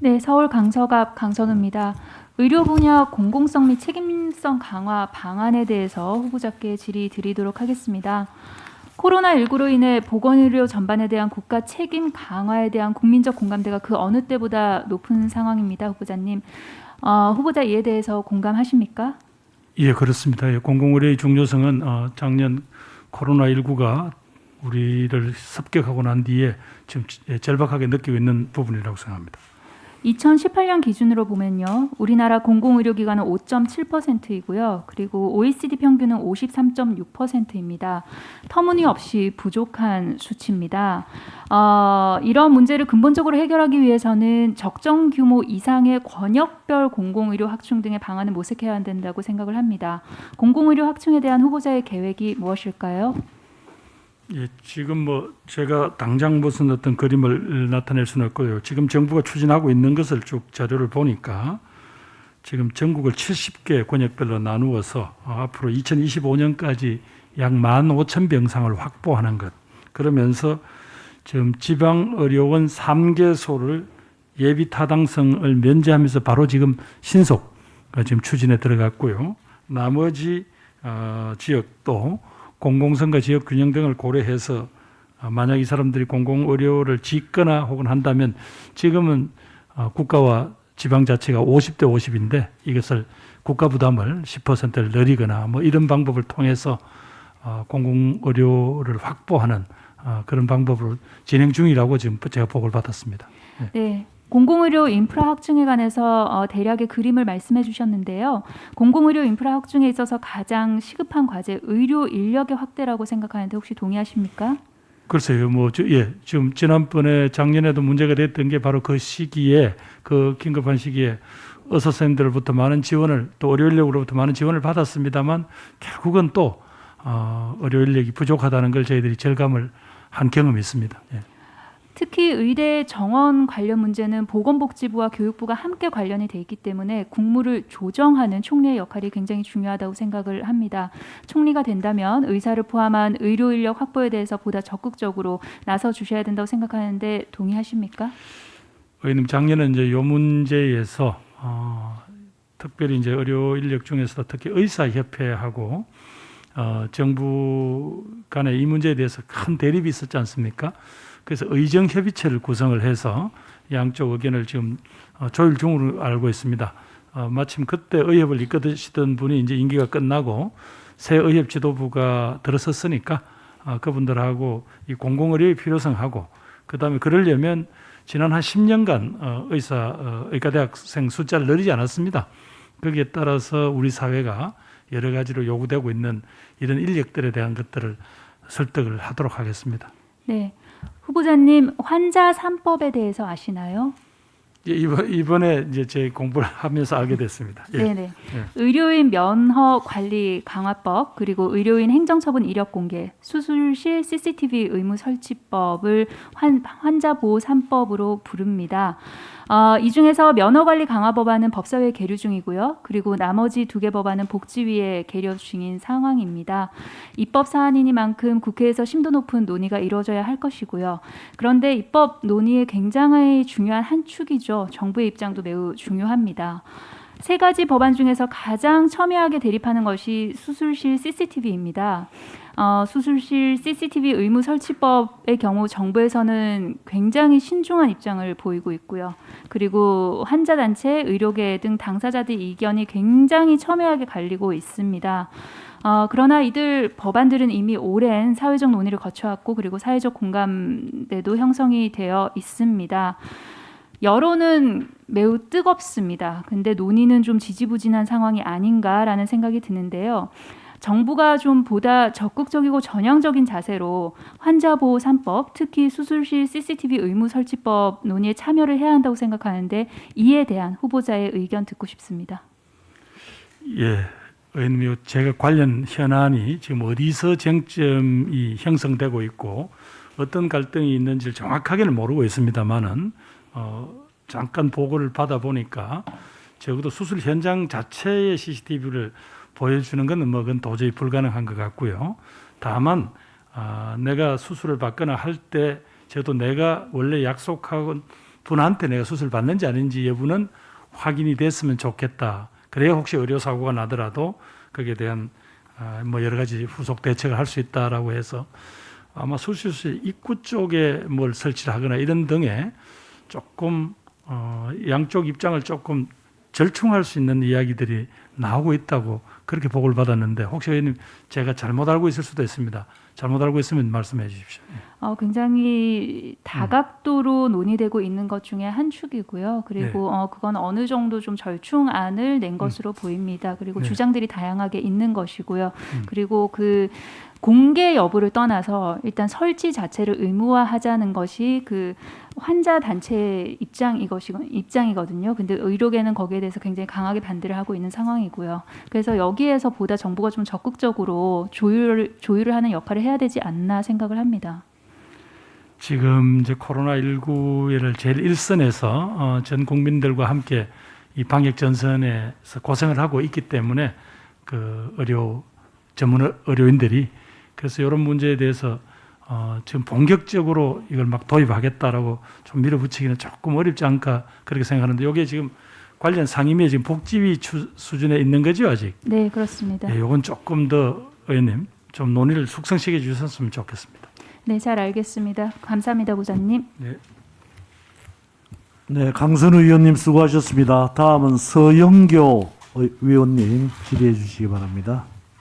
네, 서울 강서갑 강선우입니다. 의료 분야 공공성 및 책임성 강화 방안에 대해서 후보자께 질의 드리도록 하겠습니다. 코로나19로 인해 보건의료 전반에 대한 국가 책임 강화에 대한 국민적 공감대가 그 어느 때보다 높은 상황입니다, 후보자님. 어, 후보자 이에 대해서 공감하십니까? 예, 그렇습니다. 예, 공공의료의 중요성은 어, 작년 코로나19가 우리를 습격하고 난 뒤에 지금 예, 절박하게 느끼고 있는 부분이라고 생각합니다. 2018년 기준으로 보면요. 우리나라 공공의료기관은 5.7%이고요. 그리고 OECD 평균은 53.6%입니다. 터무니없이 부족한 수치입니다. 어, 이런 문제를 근본적으로 해결하기 위해서는 적정 규모 이상의 권역별 공공의료 확충 등의 방안을 모색해야 된다고 생각을 합니다. 공공의료 확충에 대한 후보자의 계획이 무엇일까요? 예, 지금 뭐 제가 당장 무슨 어떤 그림을 나타낼 수는 없고요. 지금 정부가 추진하고 있는 것을 쭉 자료를 보니까 지금 전국을 70개 권역별로 나누어서 어, 앞으로 2025년까지 약 15,000병상을 확보하는 것. 그러면서 지금 지방 의료원 3개소를 예비 타당성을 면제하면서 바로 지금 신속 어, 지금 추진에 들어갔고요. 나머지 어, 지역도 공공성과 지역 균형 등을 고려해서 어, 만약 이 사람들이 공공 의료를 짓거나 혹은 한다면 지금은 어, 국가와 지방 자치가 50대 50인데 이것을 국가 부담을 10%를 늘리거나 뭐 이런 방법을 통해서 어, 공공 의료를 확보하는 어, 그런 방법으로 진행 중이라고 지금 제가 보고를 받았습니다. 네. 공공의료 인프라 확충에 관해서 어, 대략의 그림을 말씀해 주셨는데요. 공공의료 인프라 확충에 있어서 가장 시급한 과제 의료 인력의 확대라고 생각하는데 혹시 동의하십니까? 글쎄요, 뭐, 저, 예, 지금 지난번에 작년에도 문제가 됐던 게 바로 그 시기에, 그 긴급한 시기에 의사 선생님들로부터 많은 지원을, 또 의료 인력으로부터 많은 지원을 받았습니다만, 결국은 또, 어, 의료 인력이 부족하다는 걸 저희들이 절감을 한 경험이 있습니다. 예. 특히 의대 정원 관련 문제는 보건복지부와 교육부가 함께 관련이 돼 있기 때문에 국무를 조정하는 총리의 역할이 굉장히 중요하다고 생각을 합니다. 총리가 된다면 의사를 포함한 의료 인력 확보에 대해서 보다 적극적으로 나서 주셔야 된다고 생각하는데 동의하십니까? 의원님, 작년에 이제 요 문제에서, 어, 특별히 이제 의료 인력 중에서 특히 의사 협회하고 어, 정부 간에 이 문제에 대해서 큰 대립이 있었지 않습니까? 그래서 의정협의체를 구성을 해서 양쪽 의견을 지금 어, 조율 중으로 알고 있습니다. 어, 마침 그때 의협을 이끌으시던 분이 이제 임기가 끝나고 새 의협 지도부가 들어섰으니까 어, 그분들하고 이 공공의료의 필요성하고 그다음에 그러려면 지난 한 10년간 어, 의사 어, 의과대학생 숫자를 늘리지 않았습니다. 거기에 따라서 우리 사회가 여러 가지로 요구되고 있는 이런 인력들에 대한 것들을 설득을 하도록 하겠습니다. 네. 후보자님 환자 3법에 대해서 아시나요? 예, 이번, 이번에 이제 제 공부를 하면서 알게 됐습니다. 예. 네네. 예. 의료인 면허 관리 강화법 그리고 의료인 행정처분 이력 공개, 수술실 CCTV 의무 설치법을 환, 환자 보호 3법으로 부릅니다. 어, 이 중에서 면허 관리 강화 법안은 법사위에 계류 중이고요. 그리고 나머지 두 개 법안은 복지위에 계류 중인 상황입니다. 입법 사안이니만큼 국회에서 심도 높은 논의가 이루어져야 할 것이고요. 그런데 입법 논의의 굉장히 중요한 한 축이죠. 정부의 입장도 매우 중요합니다. 세 가지 법안 중에서 가장 첨예하게 대립하는 것이 수술실 CCTV입니다. 어, 수술실 CCTV 의무 설치법의 경우 정부에서는 굉장히 신중한 입장을 보이고 있고요. 그리고 환자 단체, 의료계 등 당사자들 이견이 굉장히 첨예하게 갈리고 있습니다. 어, 그러나 이들 법안들은 이미 오랜 사회적 논의를 거쳐왔고 그리고 사회적 공감대도 형성이 되어 있습니다. 여론은 매우 뜨겁습니다. 근데 논의는 좀 지지부진한 상황이 아닌가라는 생각이 드는데요. 정부가 좀 보다 적극적이고 전향적인 자세로 환자 보호 3법, 특히 수술실 CCTV 의무 설치법 논의에 참여를 해야 한다고 생각하는데 이에 대한 후보자의 의견 듣고 싶습니다. 예, 의원님, 제가 관련 현안이 지금 어디서 쟁점이 형성되고 있고 어떤 갈등이 있는지를 정확하게는 모르고 있습니다만은 어, 잠깐 보고를 받아 보니까 적어도 수술 현장 자체의 CCTV를 보여주는 것은 뭐 그건 도저히 불가능한 것 같고요. 다만 아, 내가 수술을 받거나 할 때 저도 내가 원래 약속하고 분한테 내가 수술 받는지 아닌지 여부는 확인이 됐으면 좋겠다. 그래야 혹시 의료 사고가 나더라도 거기에 대한 아, 뭐 여러 가지 후속 대책을 할 수 있다라고 해서 아마 수술실 입구 쪽에 뭘 설치를 하거나 이런 등에 조금 어, 양쪽 입장을 조금 절충할 수 있는 이야기들이 나오고 있다고 그렇게 보고를 받았는데 혹시 의원님 제가 잘못 알고 있을 수도 있습니다. 잘못 알고 있으면 말씀해 주십시오. 어, 굉장히 다각도로 논의되고 있는 것 중에 한 축이고요. 그리고 어, 그건 어느 정도 좀 절충안을 낸 것으로 보입니다. 그리고 네. 주장들이 다양하게 있는 것이고요. 음. 그리고 그 공개 여부를 떠나서 일단 설치 자체를 의무화하자는 것이 그 환자 단체 입장 이것이 입장이거든요. 근데 의료계는 거기에 대해서 굉장히 강하게 반대를 하고 있는 상황이고 요. 그래서 여기에서 보다 정부가 좀 적극적으로 조율 조율을 하는 역할을 해야 되지 않나 생각을 합니다. 지금 이제 코로나 19를 제일 일선에서 어, 전 국민들과 함께 이 방역 전선에서 고생을 하고 있기 때문에 그 의료 전문 의료인들이 그래서 이런 문제에 대해서 어, 지금 본격적으로 이걸 막 도입하겠다라고 좀 밀어붙이기는 조금 어렵지 않을까 그렇게 생각하는데 이게 지금 관련 상임위에 지금 복지위 추, 수준에 있는 거죠 아직. 네, 그렇습니다. 예, 이건 조금 더 의원님 좀 논의를 숙성시켜 주셨으면 좋겠습니다. 네, 잘 알겠습니다. 감사합니다, 부장님. 네. 네, 강선우 의원님 수고하셨습니다. 다음은 서영교 의- 위원님 질의해 주시기 바랍니다.